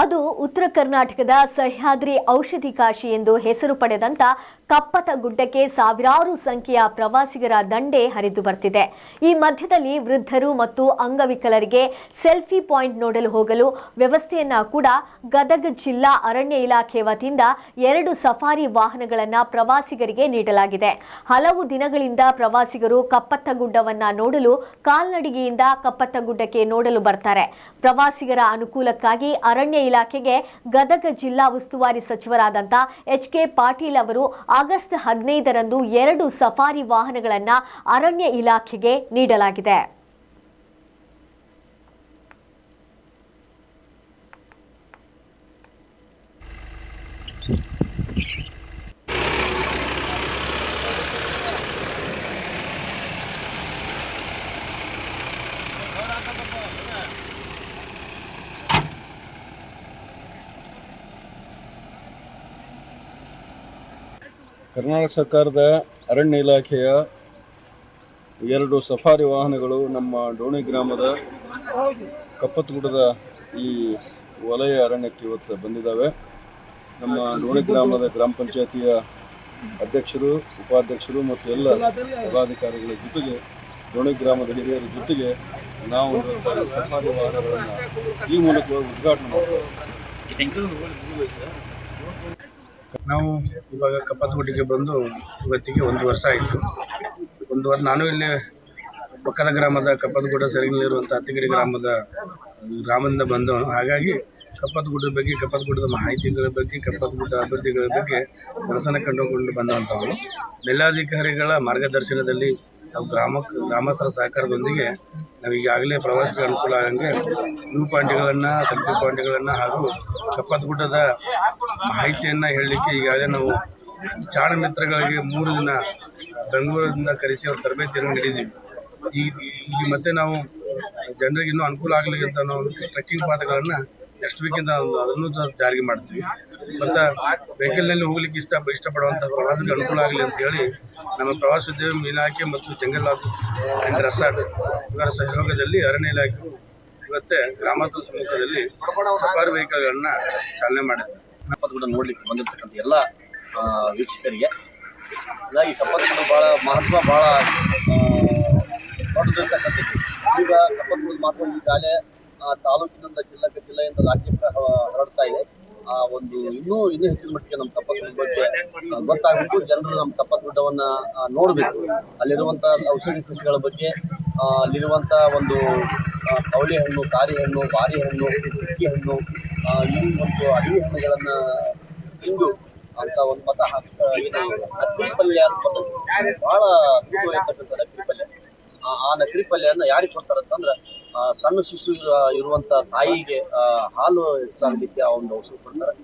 ಅದು ಉತ್ತರ ಕರ್ನಾಟಕದ ಸಹ್ಯಾದ್ರಿ ಔಷಧಿ ಕಾಶಿ ಎಂದು ಹೆಸರು ಪಡೆದಂತ ಕಪ್ಪತ ಗುಡ್ಡಕ್ಕೆ ಸಾವಿರಾರು ಸಂಖ್ಯೆಯ ಪ್ರವಾಸಿಗರ ದಂಡೆ ಹರಿದು ಬರ್ತಿದೆ. ಈ ಮಧ್ಯದಲ್ಲಿ ವೃದ್ಧರು ಮತ್ತು ಅಂಗವಿಕಲರಿಗೆ ಸೆಲ್ಫಿ ಪಾಯಿಂಟ್ ನೋಡಲು ಹೋಗಲು ವ್ಯವಸ್ಥೆಯನ್ನ ಕೂಡ ಗದಗ ಜಿಲ್ಲಾ ಅರಣ್ಯ ಇಲಾಖೆ ವತಿಯಿಂದ ಎರಡು ಸಫಾರಿ ವಾಹನಗಳನ್ನು ಪ್ರವಾಸಿಗರಿಗೆ ನೀಡಲಾಗಿದೆ. ಹಲವು ದಿನಗಳಿಂದ ಪ್ರವಾಸಿಗರು ಕಪ್ಪತ್ತ ಗುಡ್ಡವನ್ನ ನೋಡಲು ಕಾಲ್ನಡಿಗೆಯಿಂದ ಕಪ್ಪತ್ತ ಗುಡ್ಡಕ್ಕೆ ನೋಡಲು ಬರ್ತಾರೆ. ಪ್ರವಾಸಿಗರ ಅನುಕೂಲಕ್ಕಾಗಿ ಅರಣ್ಯ ಇಲಾಖೆಗೆ ಗದಗ ಜಿಲ್ಲಾ ಉಸ್ತುವಾರಿ ಸಚಿವರಾದಂಥ ಎಚ್ ಕೆ ಪಾಟೀಲ್ ಅವರು ಆಗಸ್ಟ್ ಹದಿನೈದರಂದು ಎರಡು ಸಫಾರಿ ವಾಹನಗಳನ್ನು ಅರಣ್ಯ ಇಲಾಖೆಗೆ ನೀಡಲಾಗಿದೆ. ಕರ್ನಾಟಕ ಸರ್ಕಾರದ ಅರಣ್ಯ ಇಲಾಖೆಯ ಎರಡು ಸಫಾರಿ ವಾಹನಗಳು ನಮ್ಮ ಡೋಣಿ ಗ್ರಾಮದ ಕಪ್ಪತ್ತಗುಡದ ಈ ವಲಯ ಅರಣ್ಯಕ್ಕೆ ಇವತ್ತು ಬಂದಿದ್ದಾವೆ. ನಮ್ಮ ಡೋಣಿ ಗ್ರಾಮದ ಗ್ರಾಮ ಪಂಚಾಯತಿಯ ಅಧ್ಯಕ್ಷರು, ಉಪಾಧ್ಯಕ್ಷರು ಮತ್ತು ಎಲ್ಲ ಪದಾಧಿಕಾರಿಗಳ ಜೊತೆಗೆ, ಡೋಣಿ ಗ್ರಾಮದ ಹಿರಿಯರ ಜೊತೆಗೆ ನಾವು ಸಫಾರಿ ವಾಹನಗಳನ್ನು ಈ ಮೂಲಕ ಉದ್ಘಾಟನೆ ಮಾಡ್ತೇವೆ. ನಾವು ಇವಾಗ ಕಪ್ಪತ್ತಗುಡ್ಡಿಗೆ ಬಂದು ಇವತ್ತಿಗೆ ಒಂದು ವರ್ಷ ಆಯಿತು. ಒಂದು ವರ್ಷ ನಾನು ಇಲ್ಲಿ ಪಕ್ಕದ ಗ್ರಾಮದ ಕಪ್ಪತ್ತಗುಡ್ಡ ಸೆರಗಿನಲ್ಲಿರುವಂಥ ಹತ್ತಿಗಡಿ ಗ್ರಾಮದ ಗ್ರಾಮದಿಂದ ಬಂದವನು. ಹಾಗಾಗಿ ಕಪ್ಪತ್ತಗುಡ್ಡದ ಬಗ್ಗೆ, ಕಪ್ಪತ್ತಗುಡ್ಡದ ಮಾಹಿತಿಗಳ ಬಗ್ಗೆ, ಕಪ್ಪತ್ತಗುಡ್ಡ ಅಭಿವೃದ್ಧಿಗಳ ಬಗ್ಗೆ ಮನಸ್ಸನ್ನು ಕಂಡುಕೊಂಡು ಬಂದಂಥವನು ಮೇಲಾಧಿಕಾರಿಗಳ ಮಾರ್ಗದರ್ಶನದಲ್ಲಿ ನಾವು ಗ್ರಾಮಕ್ಕೆ ಗ್ರಾಮಸ್ಥರ ಸಹಕಾರದೊಂದಿಗೆ ನಾವು ಈಗಾಗಲೇ ಪ್ರವಾಸಿಗರ ಅನುಕೂಲ ಆಗಂಗೆ ವ್ಯೂ ಪಾಯಿಂಟ್ಗಳನ್ನು ಸೆಲ್ಫಿ ಪಾಯಿಂಟ್ಗಳನ್ನು ಹಾಗೂ ಕಪ್ಪತ್ತಗುಡ್ಡದ ಮಾಹಿತಿಯನ್ನು ಹೇಳಲಿಕ್ಕೆ ಈಗಾಗಲೇ ನಾವು ಚಾಣ ಮಿತ್ರಗಳಿಗೆ ಮೂರು ದಿನ ಬೆಂಗಳೂರಿನಿಂದ ಕರೆಸಿ ಅವ್ರ ತರಬೇತಿಯನ್ನು ನೀಡಿದ್ದೀವಿ. ಈ ಈಗ ಮತ್ತೆ ನಾವು ಜನರಿಗೆ ಇನ್ನೂ ಅನುಕೂಲ ಆಗಲಿ ಅಂತ ನಾವು ಟ್ರೆಕ್ಕಿಂಗ್ ಪಾತ್ಗಳನ್ನು ನೆಕ್ಸ್ಟ್ ವೀಕಿಂದ ಅದನ್ನು ಜಾರಿಗೆ ಮಾಡ್ತೀವಿ. ಮತ್ತು ವೆಹಿಕಲ್ನಲ್ಲಿ ಹೋಗ್ಲಿಕ್ಕೆ ಇಷ್ಟ ಇಷ್ಟಪಡುವಂಥ ಪ್ರವಾಸಕ್ಕೆ ಅನುಕೂಲ ಆಗಲಿ ಅಂತ ಹೇಳಿ ನಮ್ಮ ಪ್ರವಾಸೋದ್ಯಮ ಇಲಾಖೆ ಮತ್ತು ಜಂಗಲ್ ಆಫೀಸ್ ಆ್ಯಂಡ್ ರೆಸಾರ್ಟ್ ಇವರ ಸಹಯೋಗದಲ್ಲಿ ಅರಣ್ಯ ಇಲಾಖೆ ಇವತ್ತೇ ಗ್ರಾಮಾಂತರ ಸಮೀಪದಲ್ಲಿ ಸಫಾರಿ ವೆಹಿಕಲ್ಗಳನ್ನ ಚಾಲನೆ ಮಾಡಿದೆ. ಕಪ್ಪತ್ತಗುಡ್ಡ ನೋಡ್ಲಿಕ್ಕೆ ಬಂದಿರತಕ್ಕಂಥ ಎಲ್ಲ ವೀಕ್ಷಕರಿಗೆ. ಹಾಗಾಗಿ ಕಪ್ಪತ್ತಗುಡ್ಡ ಭಾಳ ಮಹತ್ವ ಭಾಳ ದೊಡ್ಡದಿರ್ತಕ್ಕಂಥದ್ದು. ಈಗ ಕಪ್ಪತ್ತಗುಡ್ಡ ಮಹತ್ವ ಈಗಾಗಲೇ ಆ, ತಾಲೂಕಿನಿಂದ ಜಿಲ್ಲಾ ಜಿಲ್ಲೆಯಿಂದ ರಾಜ್ಯಕ್ಕೆ ಹರಡ್ತಾ ಇದೆ. ಆ ಒಂದು ಇನ್ನೂ ಇನ್ನೂ ಹೆಚ್ಚಿನ ಮಟ್ಟಿಗೆ ನಮ್ಮ ಕಪ್ಪತ್ತಗುಡ್ಡ ಬಗ್ಗೆ ಗೊತ್ತಾಗಬೇಕು ಜನರು ನಮ್ಮ ಕಪ್ಪತ್ತಗುಡ್ಡವನ್ನ ಗುಡ್ಡವನ್ನ ನೋಡಬೇಕು. ಅಲ್ಲಿರುವಂತ ಔಷಧಿ ಸಸ್ಯಗಳ ಬಗ್ಗೆ ಅಲ್ಲಿರುವಂತ ಒಂದು ಕವಳಿ ಹಣ್ಣು ಕಾರಿ ಹಣ್ಣು ಬಾರಿ ಹಣ್ಣು ಅಕ್ಕಿ ಹಣ್ಣು ಈ ಒಂದು ಅಡಿಗೆ ಹಣ್ಣುಗಳನ್ನ ತಿಂದು ಅಂತ ಒಂದು ಮತ ಏನು ಪಲ್ಯ ಅಂತ ಬಹಳ ತೂಕ ಇರ್ತಕ್ಕಂಥ ನಕಲಿ ಪಲ್ಯ. ಆ ನಕಲಿ ಪಲ್ಯನ ಯಾರಿಗೆ ಕೊಡ್ತಾರೆ ಅಂತಂದ್ರೆ ಆ, ಸಣ್ಣ ಶಿಶು ಇರುವಂತ ತಾಯಿಗೆ ಹಾಲು ಹೆಚ್ಚಾಗಲಿಕ್ಕೆ ಆ ಒಂದು ಔಷಧ ಕೊಡ್ತಾರೆ.